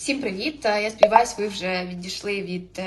Всім привіт! Е, Я сподіваюся, ви вже відійшли від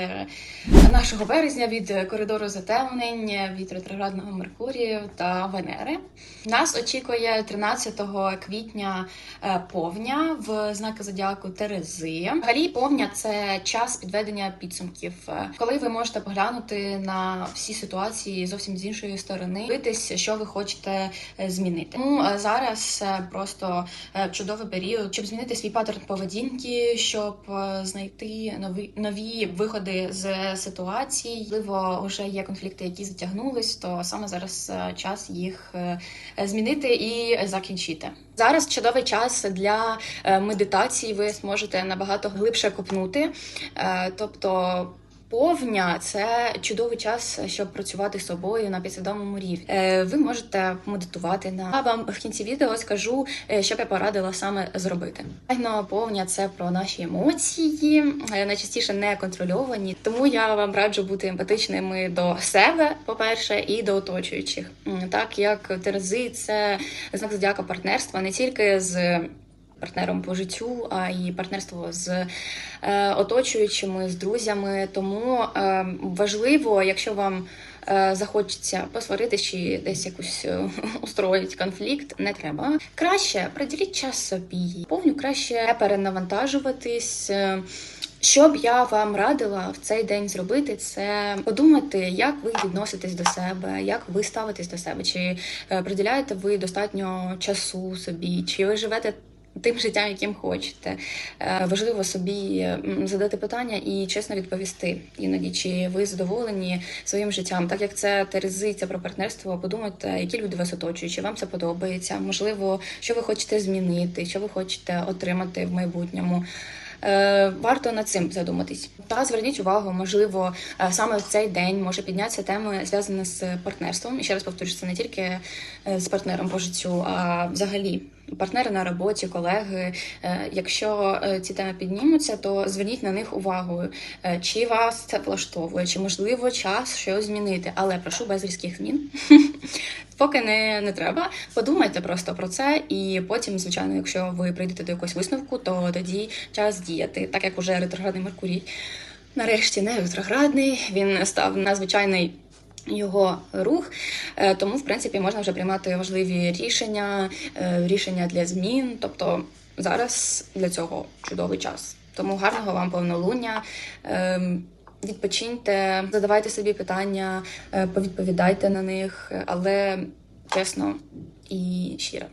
нашого березня, від е, коридору затемнень, е, від ретроградного Меркурію та Венери. Нас очікує 13 квітня е, повня в знаку зодіаку Терези. Взагалі, повня це час підведення підсумків, коли ви можете поглянути на всі ситуації зовсім з іншої сторони, дивитись, що ви хочете змінити. Тому зараз просто чудовий період, щоб змінити свій паттерн поведінки, щоб знайти нові нові виходи з ситуацій. Можливо, вже є конфлікти, які затягнулись, то саме зараз е, час їх е, змінити і закінчити. Зараз чудовий час для е, медитації. Ви зможете набагато глибше копнути, тобто. Повня це чудовий час, щоб працювати з собою на підсвідомому рівні. Е, ви можете медитувати на я вам в кінці відео скажу, е, що я порадила саме зробити. Повня це про наші емоції, е, найчастіше не контрольовані. Тому я вам раджу бути емпатичними до себе, по-перше, і до оточуючих. Так як Терези це знак зодіака партнерства не тільки з партнером по життю, а й партнерство з е, оточуючими, з друзями. Тому е, важливо, якщо вам е, захочеться посваритись чи десь якусь устроїть конфлікт, не треба. Краще приділіть час собі, повню краще перенавантажуватись. що б я вам радила в цей день зробити, це подумати, як ви відноситесь до себе, як ви ставитесь до себе, чи приділяєте ви достатньо часу собі, чи ви живете тим життям, яким хочете. Е, Важливо собі задати питання і чесно відповісти іноді, чи ви задоволені своїм життям, так як це терези, про партнерство. Подумайте, які люди вас оточують, чи вам це подобається, можливо, що ви хочете змінити, що ви хочете отримати в майбутньому. Е, Варто над цим задуматись. Та зверніть увагу, можливо, е, саме в цей день може піднятися теми зв'язані з партнерством. І ще раз повторюю, це не тільки з партнером по життю, а взагалі партнери на роботі, колеги. Е, Якщо е, ці теми піднімуться, то зверніть на них увагу, Е, чи вас це влаштовує, чи можливо час щось змінити. Але прошу без різких змін. Поки не, не треба. Подумайте просто про це, і потім, звичайно, якщо ви прийдете до якогось висновку, то тоді час діяти, так як уже ретроградний Меркурій нарешті не ретроградний, він став на звичайний. Його рух, Е, тому в принципі можна вже приймати важливі рішення, е, рішення для змін. Тобто зараз для цього чудовий час. Тому гарного вам повнолуння. Ем, Відпочиньте, задавайте собі питання, е, повідповідайте на них, але чесно і щиро.